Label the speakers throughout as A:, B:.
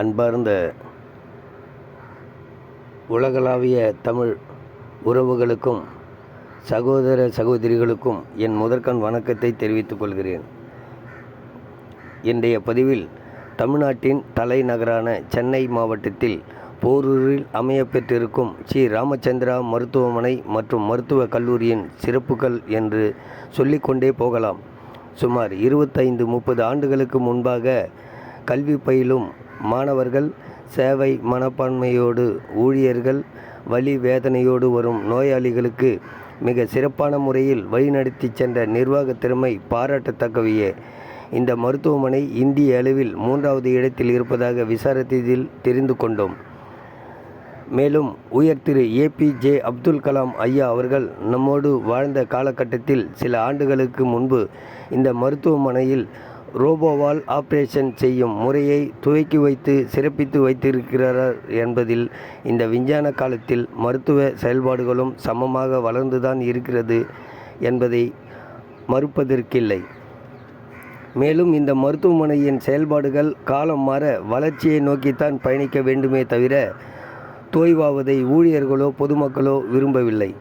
A: அன்பார்ந்த உலகளாவிய தமிழ் உறவுகளுக்கும் சகோதர சகோதரிகளுக்கும் என் முதற்கண் வணக்கத்தை தெரிவித்துக் கொள்கிறேன். இன்றைய பதிவில் தமிழ்நாட்டின் தலைநகரான சென்னை மாவட்டத்தில் போரூரில் அமையப்பெற்றிருக்கும் ஸ்ரீ ராமச்சந்திரா மருத்துவமனை மற்றும் மருத்துவக் கல்லூரியின் சிறப்புகள் என்று சொல்லிக்கொண்டே போகலாம். சுமார் இருபத்தைந்து முப்பது ஆண்டுகளுக்கு முன்பாக கல்வி பயிலும் மாணவர்கள் சேவை மனப்பான்மையோடு ஊழியர்கள் வலி வேதனையோடு வரும் நோயாளிகளுக்கு மிக சிறப்பான முறையில் வழிநடத்தி சென்ற நிர்வாக திறமை பாராட்டத்தக்கவையே. இந்த மருத்துவமனை இந்திய அளவில் மூன்றாவது இடத்தில் இருப்பதாக விசாரித்ததில் தெரிந்து கொண்டோம். மேலும் உயர் திரு. ஏபிஜே அப்துல் கலாம் ஐயா அவர்கள் நம்மோடு வாழ்ந்த காலகட்டத்தில் சில ஆண்டுகளுக்கு முன்பு இந்த மருத்துவமனையில் ரோபோவால் ஆபரேஷன் செய்யும் முறையை துவக்கி வைத்து சிறப்பித்து வைத்திருக்கிறார் என்பதில் இந்த விஞ்ஞான காலத்தில் மருத்துவ செயல்பாடுகளும் சமமாக வளர்ந்துதான் இருக்கிறது என்பதை மறுப்பதற்கில்லை. மேலும் இந்த மருத்துவமனையின் செயல்பாடுகள் காலம் மாற வளர்ச்சியை நோக்கித்தான் பயணிக்க வேண்டுமே தவிர தோய்வாவதை ஊழியர்களோ பொதுமக்களோ விரும்பவில்லை.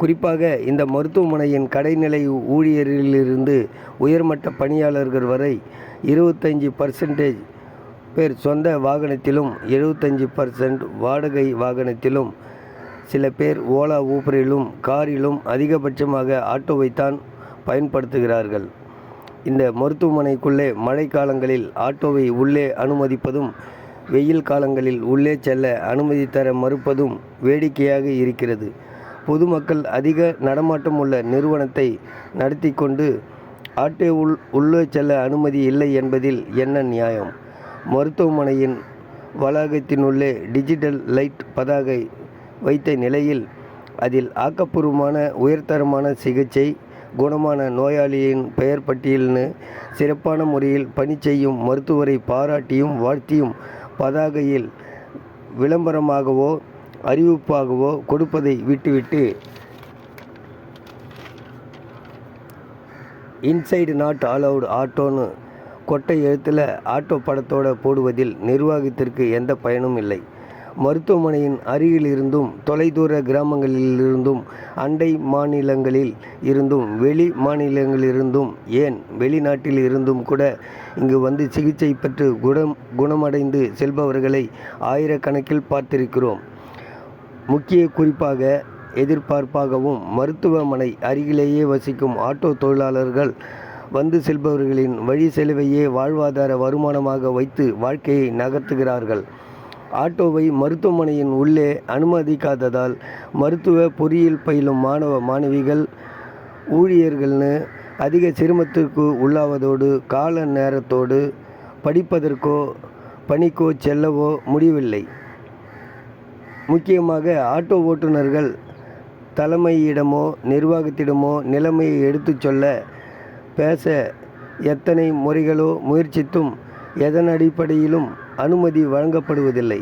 A: குறிப்பாக இந்த மருத்துவமனையின் கடைநிலை ஊழியரிலிருந்து உயர்மட்ட பணியாளர்கள் வரை இருபத்தஞ்சி பர்சன்டேஜ் பேர் சொந்த வாகனத்திலும் எழுபத்தஞ்சி பர்சன்ட் வாடகை வாகனத்திலும் சில பேர் ஓலா ஊபரிலும் காரிலும் அதிகபட்சமாக ஆட்டோவைத்தான் பயன்படுத்துகிறார்கள். இந்த மருத்துவமனைக்குள்ளே மழைக்காலங்களில் ஆட்டோவை உள்ளே அனுமதிப்பதும் வெயில் காலங்களில் உள்ளே செல்ல அனுமதி தர மறுப்பதும் வேடிக்கையாக இருக்கிறது. பொதுமக்கள் அதிக நடமாட்டம் உள்ள நிறுவனத்தை நடத்தி கொண்டு ஆட்டோ உள் உள்ளே செல்ல அனுமதி இல்லை என்பதில் என்ன நியாயம்? மருத்துவமனையின் வளாகத்தினுள்ளே டிஜிட்டல் லைட் பதாகை வைத்த நிலையில் அதில் ஆக்கப்பூர்வமான உயர்தரமான சிகிச்சை குணமான நோயாளியின் பெயர் பட்டியல்னு சிறப்பான முறையில் பணி செய்யும் மருத்துவரை பாராட்டியும் வாழ்த்தியும் பதாகையில் விளம்பரமாகவோ அறிவிப்பாகவோ கொடுப்பதை விட்டுவிட்டு இன்சைடு நாட் அலவுட் ஆட்டோன்னு கொட்டை எழுத்தில் ஆட்டோ படத்தோட போடுவதில் நிர்வாகத்திற்கு எந்த பயனும் இல்லை. மருத்துவமனையின் அருகில் இருந்தும் தொலைதூர கிராமங்களிலிருந்தும் அண்டை மாநிலங்களில் இருந்தும் வெளி மாநிலங்களிலிருந்தும் ஏன் வெளிநாட்டில் இருந்தும் கூட இங்கு வந்து சிகிச்சை பெற்று குணம் குணமடைந்து செல்பவர்களை ஆயிரக்கணக்கில் பார்த்திருக்கிறோம். முக்கிய குறிப்பாக எதிர்பார்ப்பாகவும் மருத்துவமனை அருகிலேயே வசிக்கும் ஆட்டோ தொழிலாளர்கள் வந்து செல்பவர்களின் வழி செலவையே வாழ்வாதார வருமானமாக வைத்து வாழ்க்கையை நகர்த்துகிறார்கள். ஆட்டோவை மருத்துவமனையின் உள்ளே அனுமதிக்காததால் மருத்துவ பொறியியல் பயிலும் மாணவ மாணவிகள் ஊழியர்கள்னு அதிக சிரமத்திற்கு உள்ளாவதோடு கால நேரத்தோடு படிப்பதற்கோ பணிக்கோ செல்லவோ முடியவில்லை. முக்கியமாக ஆட்டோ ஓட்டுநர்கள் தலைமையிடமோ நிர்வாகத்திடமோ நிலைமையை எடுத்துச் சொல்ல பேச எத்தனை முறைகளோ முயற்சித்தும் எதன் அடிப்படையிலும் அனுமதி வழங்கப்படுவதில்லை.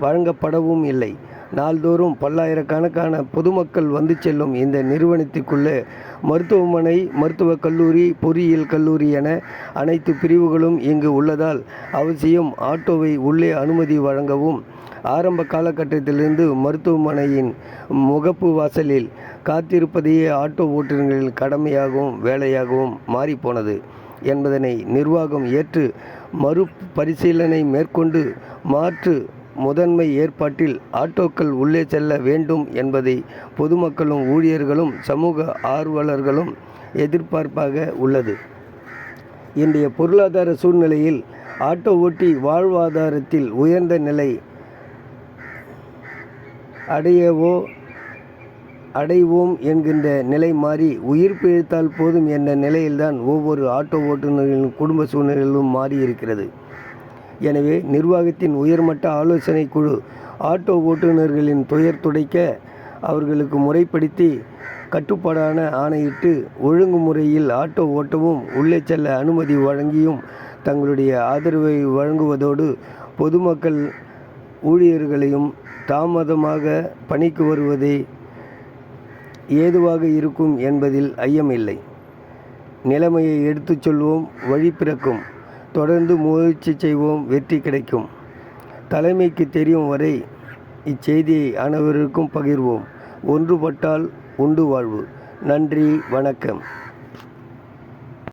A: வழங்கப்படவும் இல்லை. நாள்தோறும் பல்லாயிரக்கணக்கான பொதுமக்கள் வந்து செல்லும் இந்த நிறுவனத்திற்குள்ளே மருத்துவமனை மருத்துவக் கல்லூரி பொறியியல் கல்லூரி என அனைத்து பிரிவுகளும் இங்கு உள்ளதால் அவசியம் ஆட்டோவை உள்ளே அனுமதி வழங்கவும் ஆரம்ப காலகட்டத்திலிருந்து மருத்துவமனையின் முகப்பு வாசலில் காத்திருப்பதையே ஆட்டோ ஓட்டுநர்களின் கடமையாகவும் வேலையாகவும் மாறிப்போனது என்பதனை நிர்வாகம் ஏற்று மறுபரிசீலனை மேற்கொண்டு மாற்று முதன்மை ஏற்பாட்டில் ஆட்டோக்கள் உள்ளே செல்ல வேண்டும் என்பதை பொதுமக்களும் ஊழியர்களும் சமூக ஆர்வலர்களும் எதிர்பார்ப்பாக உள்ளது. இன்றைய பொருளாதார சூழ்நிலையில் ஆட்டோ ஓட்டி வாழ்வாதாரத்தில் உயர்ந்த நிலை அடையவோ அடைவோம் என்கின்ற நிலை மாறி உயிர் பிழைத்தால் போதும் என்ற நிலையில்தான் ஒவ்வொரு ஆட்டோ ஓட்டுநர்களின் குடும்ப சூழ்நிலைகளும் மாறியிருக்கிறது. எனவே நிர்வாகத்தின் உயர்மட்ட ஆலோசனை குழு ஆட்டோ ஓட்டுநர்களின் துயர் துடைக்க அவர்களுக்கு முறைப்படுத்தி கட்டுப்பாடான ஆணையிட்டு ஒழுங்குமுறையில் ஆட்டோ ஓட்டவும் உள்ளே செல்ல அனுமதி வழங்கியும் தங்களுடைய ஆதரவை வழங்குவதோடு பொதுமக்கள் ஊழியர்களையும் தாமதமாக பணிக்கு வருவதே ஏதுவாக இருக்கும் என்பதில் ஐயமில்லை. நிலைமையை எடுத்துச் சொல்வோம். வழி பிறக்கும். தொடர்ந்து முயற்சி செய்வோம் வெற்றி கிடைக்கும். தலைமைக்கு தெரியும் வரை இச்செய்தியை அனைவருக்கும் பகிர்வோம். ஒன்றுபட்டால் உண்டு வாழ்வு. நன்றி வணக்கம்.